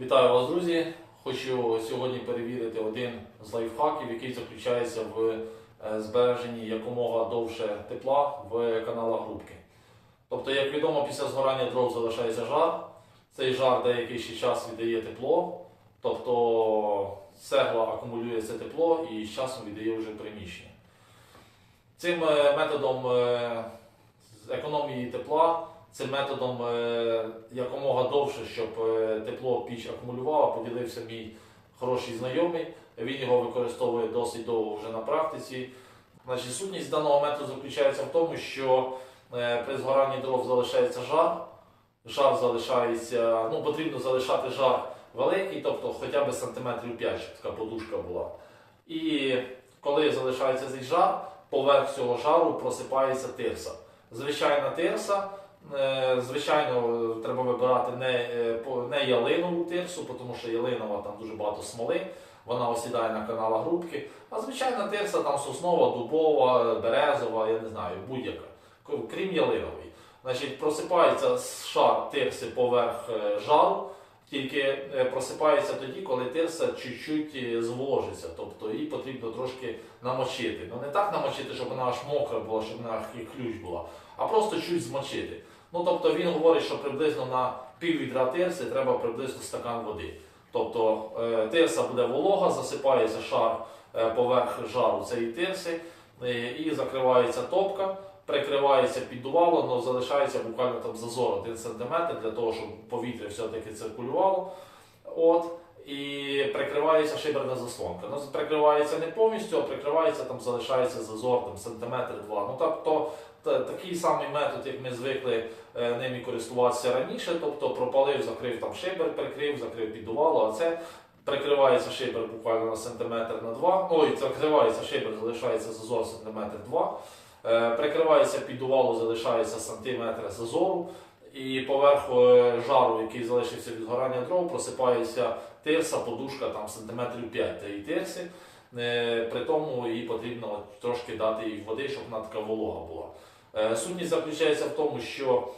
Вітаю вас, друзі! Хочу сьогодні перевірити один з лайфхаків, який заключається в е, збереженні якомога довше тепла в каналах грубки. Тобто, як відомо, після згорання дров залишається жар. Цей жар деякий ще час віддає тепло, тобто цегла акумулює це тепло і з часом віддає вже приміщення. Цим е, методом е, економії тепла Цим методом е, якомога довше, щоб е, тепло піч акумулювала, поділився мій хороший знайомий. Він його використовує досить довго вже на практиці. Значить, сутність даного методу заключається в тому, що е, при згоранні дров залишається жар. Жар залишається, ну потрібно залишати жар великий, тобто хоча б сантиметрів 5, щоб така подушка була. І коли залишається цей жар, поверх цього жару просипається тирса. Звичайна тирса. Е, Звичайно, треба вибирати не, е, не ялинову тирсу, тому що ялинова там дуже багато смоли, вона осідає на каналах грубки. А звичайна тирса там соснова, дубова, березова, я не знаю, будь-яка, крім ялинової. Значить, просипається шар тирси поверх е, жару, тільки просипається тоді, коли тирса чуть-чуть зволожиться, тобто її потрібно трошки намочити. Ну не так намочити, щоб вона аж мокра була, щоб вона ключ була, а просто чуть змочити. Ну тобто він говорить, що приблизно на пів відра тирси треба приблизно стакан води. Тобто е, тирса буде волога, засипається шар е, поверх жару цієї тирси е, і закривається топка, прикривається піддувало, але залишається буквально там зазор 1 см для того, щоб повітря все-таки циркулювало. От. І прикривається шиберна заслонка. Ну, прикривається не повністю, а прикривається там, залишається зазор там, сантиметр-два. Ну, тобто такий самий метод, як ми звикли е, ними користуватися раніше, тобто пропалив, закрив там шибер, прикрив, закрив піддувало, а це прикривається шибер буквально на сантиметр на два. Ой, закривається шибер, залишається зазор сантиметр два. Е, Прикривається піддувало, залишається сантиметр зазору. І поверх е, жару, який залишився від згорання дров, просипається тирса, подушка там сантиметрів 5 тієї тирси. Е, При тому їй потрібно трошки дати їй води, щоб вона така волога була. Е, Сутність заключається в тому, що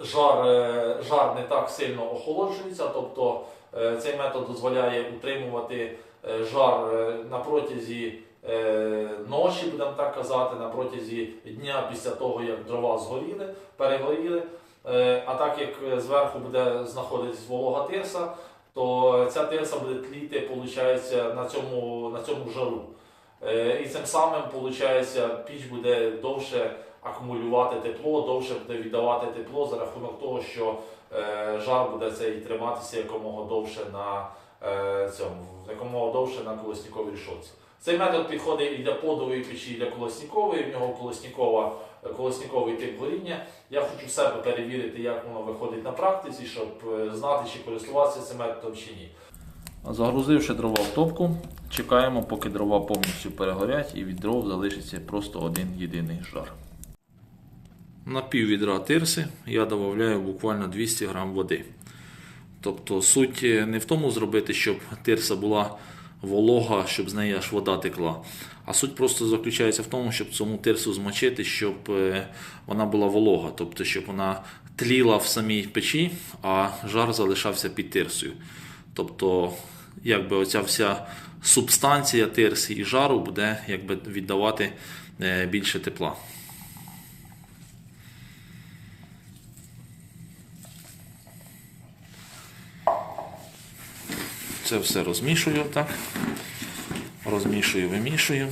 жар, жар не так сильно охолоджується, тобто цей метод дозволяє утримувати жар на протязі ночі, будемо так казати, на протязі дня після того, як дрова згоріли, перегоріли. Е, А так як е, зверху буде знаходитись волога тирса, то ця тирса буде тліти, на цьому, на цьому жару. Е, І цим самим, виходить, піч буде довше акумулювати тепло, довше буде віддавати тепло за рахунок того, що жар буде цей триматися якомога довше на цьому, якомога довше на колосніковій рішотці. Цей метод підходить і для подової печі, і для колоснікової. В нього колоснікова, колосніковий тип горіння. Я хочу в себе перевірити, як воно виходить на практиці, щоб е, знати, чи користуватися цим методом чи ні. Загрузивши дрова в топку, чекаємо, поки дрова повністю перегорять і від дров залишиться просто один єдиний жар. На пів відра тирси я додаю буквально 200 г води. Тобто суть не в тому зробити, щоб тирса була волога, щоб з неї аж вода текла. А суть просто заключається в тому, щоб цьому тирсу змочити, щоб е, вона була волога, тобто щоб вона тліла в самій печі, а жар залишався під тирсою. Тобто, якби оця вся субстанція тирси і жару буде якби віддавати е, більше тепла. Це все розмішую так. Розмішую, вимішую.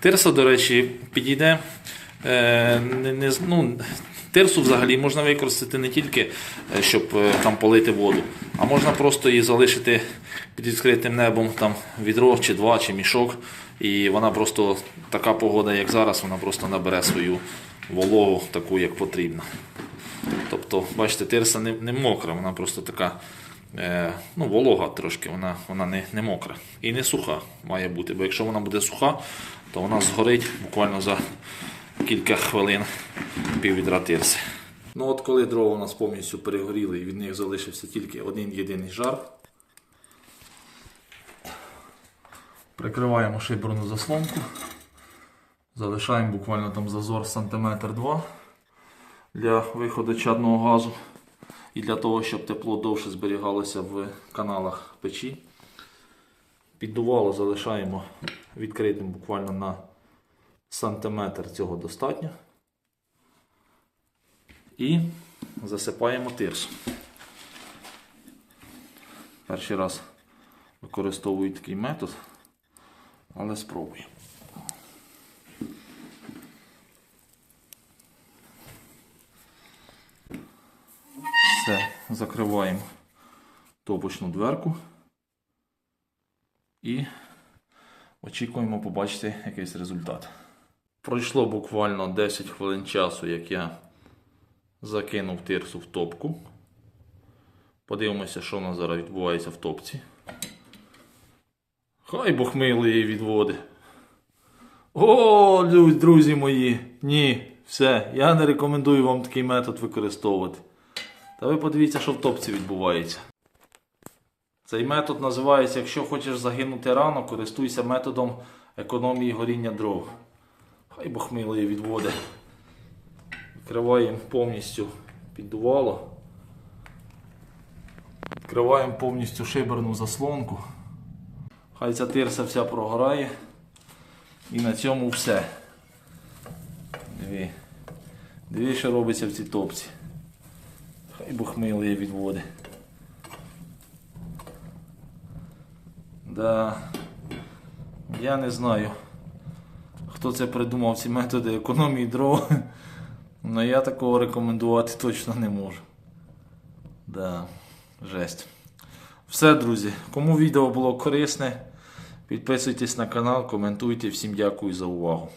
Тирса, до речі, підійде. Е, не, не, ну, тирсу взагалі можна використати не тільки, е, щоб е, там полити воду, а можна просто її залишити під відкритим небом там відро чи два, чи мішок. І вона просто така погода, як зараз, вона просто набере свою вологу, таку, як потрібно. Тобто, бачите, тирса не, не мокра, вона просто така е, ну, волога трошки, вона, вона не, не мокра. І не суха має бути, бо якщо вона буде суха, то вона згорить буквально за кілька хвилин пів відра тирси. Ну от коли дрова у нас повністю перегоріли і від них залишився тільки один єдиний жар. Прикриваємо шиберну заслонку. Залишаємо буквально там зазор сантиметр два для виходу чадного газу і для того, щоб тепло довше зберігалося в каналах печі. Піддувало залишаємо відкритим буквально на сантиметр цього достатньо. І засипаємо тирсу. Перший раз використовую такий метод, але спробую. Все, закриваємо топочну дверку і очікуємо побачити якийсь результат. Пройшло буквально 10 хвилин часу, як я закинув тирсу в топку. Подивимося, що у нас зараз відбувається в топці. Хай Бог милий її відводи. О, друзі мої! Ні, все, я не рекомендую вам такий метод використовувати. Та ви подивіться, що в топці відбувається. Цей метод називається, якщо хочеш загинути рано, користуйся методом економії горіння дров. Хай Бог милий відводи. Відкриваємо повністю піддувало. Відкриваємо повністю шиберну заслонку. Хай ця тирса вся прогорає. І на цьому все. Диві. Диві, що робиться в цій топці. Хай Бог милий відводи. Да. Я не знаю, хто це придумав ці методи економії дров. Але я такого рекомендувати точно не можу. Да, жесть. Все, друзі. Кому відео було корисне, підписуйтесь на канал, коментуйте. Всім дякую за увагу.